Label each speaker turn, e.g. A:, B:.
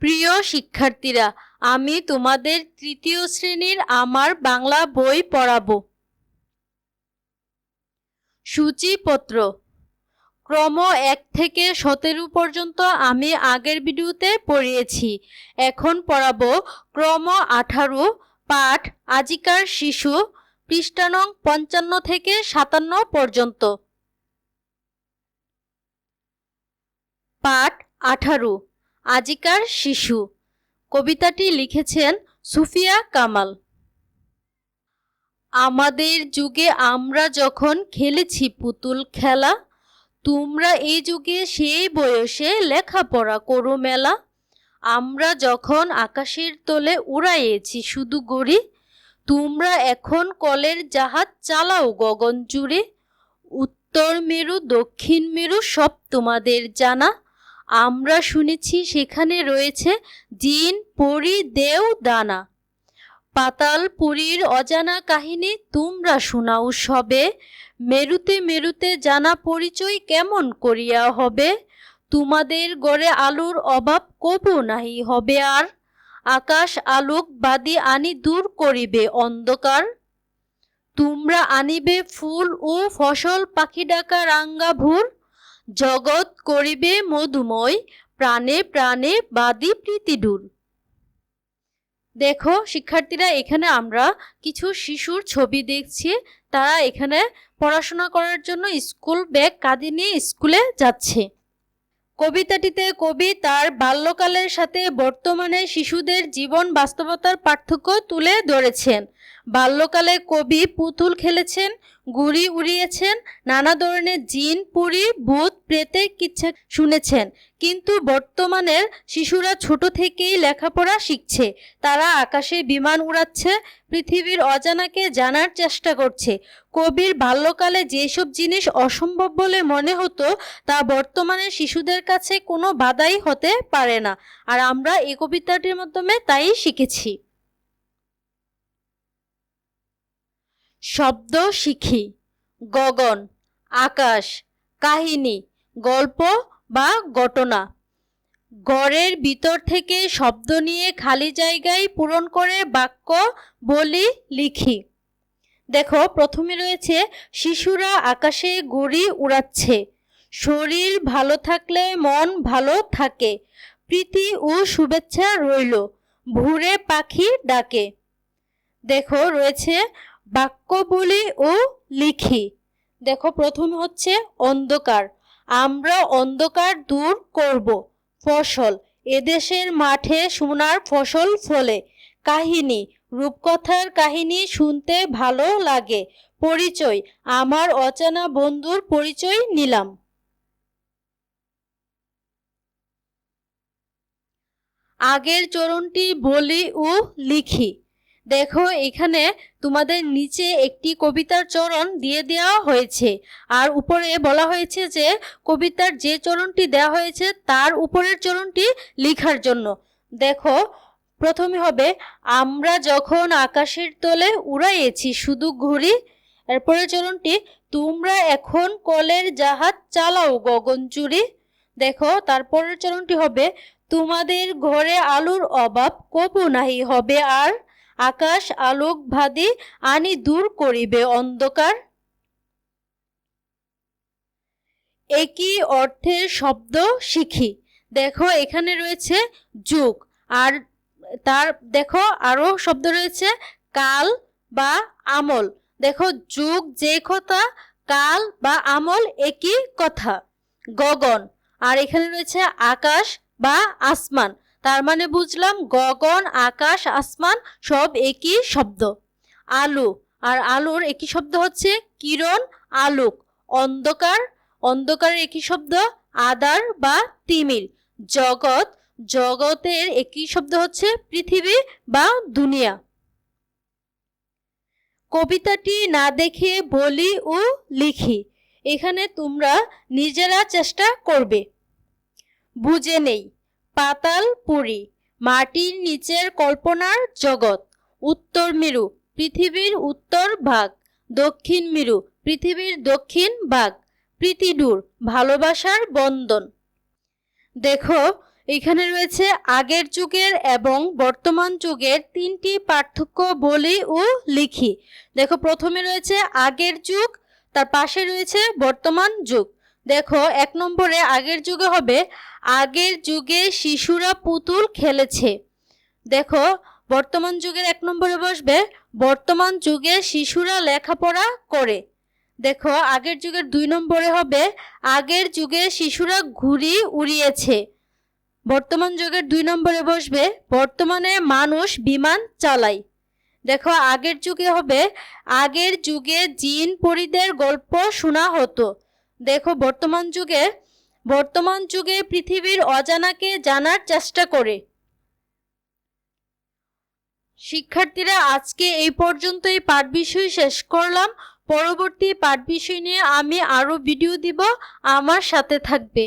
A: প্রিয় শিক্ষার্থীরা, আমি তোমাদের তৃতীয় শ্রেণির আমার বাংলা বই পড়াবো। সূচিপত্র। ক্রম এক থেকে সতেরো পর্যন্ত আমি আগের ভিডিওতে পড়িয়েছি। এখন পড়াবো ক্রম আঠারো, পাঠ, আজিকার শিশু পৃষ্ঠানং পঞ্চান্ন থেকে সাতান্ন পর্যন্ত। পাঠ আঠারো। আজিকার শিশু। কবিতাটি লিখেছেন সুফিয়া কামাল। আমাদের যুগে আমরা যখন খেলেছি পুতুল খেলা, তোমরা এই যুগে সেই বয়সে লেখাপড়া করো মেলা। আমরা যখন আকাশের তলে উড়াইয়েছি শুধু গড়ি, তোমরা এখন কলের জাহাজ চালাও গগন জুড়ে। উত্তর মেরু, দক্ষিণ মেরু সব তোমাদের জানা। আমরা শুনেছি সেখানে রয়েছে জিন পরি, দেও, দানা। পাতাল পুরীর অজানা কাহিনী তোমরা শোনাও সবে। মেরুতে মেরুতে জানা পরিচয় কেমন করিয়া হবে? তোমাদের গড়ে আলোর অভাব কবু নাহি হবে আর? আকাশ আলোক বাদি আনি দূর করিবে অন্ধকার। তোমরা আনিবে ফুল ও ফসল পাখি ডাকা রাঙ্গা ভুর জগৎ করিবে মধুময়, প্রাণে প্রাণে বাদী প্রীতিডুর দেখো, শিক্ষার্থীরা, এখানে আমরা কিছু শিশুর ছবি দেখছি। তারা এখানে পড়াশোনা করার জন্য স্কুল ব্যাগ কাঁধে নিয়ে স্কুলে যাচ্ছে। কবিতাটিতে কবি তার বাল্যকালের সাথে বর্তমানে শিশুদের জীবন বাস্তবতার পার্থক্য তুলে ধরেছেন। বাল্যকালে কবি পুতুল খেলেছেন, গুড়ি উড়িয়েছেন, নানা ধরনের জিন, পুরি, ভূত, প্রেতের কিচ্ছা শুনেছেন। কিন্তু বর্তমানের শিশুরা ছোট থেকেই লেখাপড়া শিখছে। তারা আকাশে বিমান উড়াচ্ছে, পৃথিবীর অজানাকে জানার চেষ্টা করছে। কবির বাল্যকালে যেসব জিনিস অসম্ভব বলে মনে হতো, তা বর্তমানে শিশুদের কাছে কোনো বাধাই হতে পারে না। আর আমরা এই কবিতাটির মাধ্যমে তাই শিখেছি। শব্দ শিখি, গগন, আকাশ, কাহিনী, গল্প বা ঘটনা। গড়ের ভিতর থেকে শব্দ নিয়ে খালি জায়গায় পূরণ করে বাক্য, বলি, লিখি। দেখো, প্রথমে রয়েছে, শিশুরা আকাশে গুড়ি উড়াচ্ছে। শরীর ভালো থাকলে মন ভালো থাকে। প্রীতি ও শুভেচ্ছা রইল, ভুরে পাখি ডাকে। দেখো, রয়েছে বাক্য বলি ও লিখি। দেখো, প্রথম হচ্ছে অন্ধকার। আমরা অন্ধকার দূর করব, ফসল। এদেশের মাঠে সোনার ফসল ফলে। কাহিনী, রূপকথার কাহিনী শুনতে ভালো লাগে। পরিচয়, আমার অচেনা বন্ধুর পরিচয় নিলাম। আগের চরণটি বলি ও লিখি। দেখো, এখানে তোমাদের নিচে একটি কবিতার চরণ দিয়ে দেওয়া হয়েছে। আর উপরে বলা হয়েছে যে, কবিতার যে চরণটি দেওয়া হয়েছে, তার উপরের চরণটি লিখার জন্য। দেখো, প্রথমে হবে, আমরা যখন আকাশের তলে উড়াইয়েছি, শুধু ঘুরি, এরপরের চরণটি, তোমরা এখন কলের জাহাজ চালাও গগনচুরি দেখো, তারপরের চরণটি হবে, তোমাদের ঘরে আলুর অভাব কবু নাহি, হবে আর আকাশ আলোক ভাদি আনি দূর করিবে অন্ধকার। একই অর্থের শব্দ শিখি। দেখো, এখানে রয়েছে যুগ আর তার, দেখো, আরও শব্দ রয়েছে কাল বা আমল। দেখো, যুগ যে কথা, কাল বা আমল একই কথা। গগন, আর এখানে রয়েছে আকাশ বা আসমান। তার মানে বুঝলাম গগন, আকাশ, আসমান সব একই শব্দ। আলু, আর আলুর একই শব্দ হচ্ছে কিরণ, আলোক। অন্ধকার, অন্ধকারের একই শব্দ আদার বা তিমির। জগৎ, জগতের একই শব্দ হচ্ছে পৃথিবী বা দুনিয়া। কবিতাটি না দেখে বলি ও লিখি, এখানে তোমরা নিজেরা চেষ্টা করবে। বুঝে নেই। পাতাল পুরী, মাটির নিচের কল্পনার জগৎ, উত্তর মেরু, পৃথিবীর উত্তর ভাগ, দক্ষিণ মেরু, পৃথিবীর দক্ষিণ ভাগ, প্রীতিডুর, ভালোবাসার বন্ধন দেখো, এখানে রয়েছে আগের যুগের এবং বর্তমান যুগের তিনটি পার্থক্য বলি ও লিখি। দেখো, প্রথমে রয়েছে আগের যুগ, তার পাশে রয়েছে বর্তমান যুগ। দেখো, এক নম্বরে আগের যুগে হবে, আগের যুগে শিশুরা পুতুল খেলেছে। দেখো, বর্তমান যুগের এক নম্বরে বসবে, বর্তমান যুগে শিশুরা লেখাপড়া করে। দেখো, আগের যুগের দুই নম্বরে হবে, আগের যুগে শিশুরা ঘুড়ি উড়িয়েছে। বর্তমান যুগের দুই নম্বরে বসবে, বর্তমানে মানুষ বিমান চালায়। দেখো, আগের যুগে হবে, আগের যুগে জিন পরিদের গল্প শোনা হতো। দেখো, বর্তমান যুগে বর্তমান যুগে পৃথিবীর অজানাকে জানার চেষ্টা করে। শিক্ষার্থীরা, আজকে এই পর্যন্ত এই পাঠ বিষয় শেষ করলাম। পরবর্তী পাঠ বিষয় নিয়ে আমি আরও ভিডিও দিব। আমার সাথে থাকবে।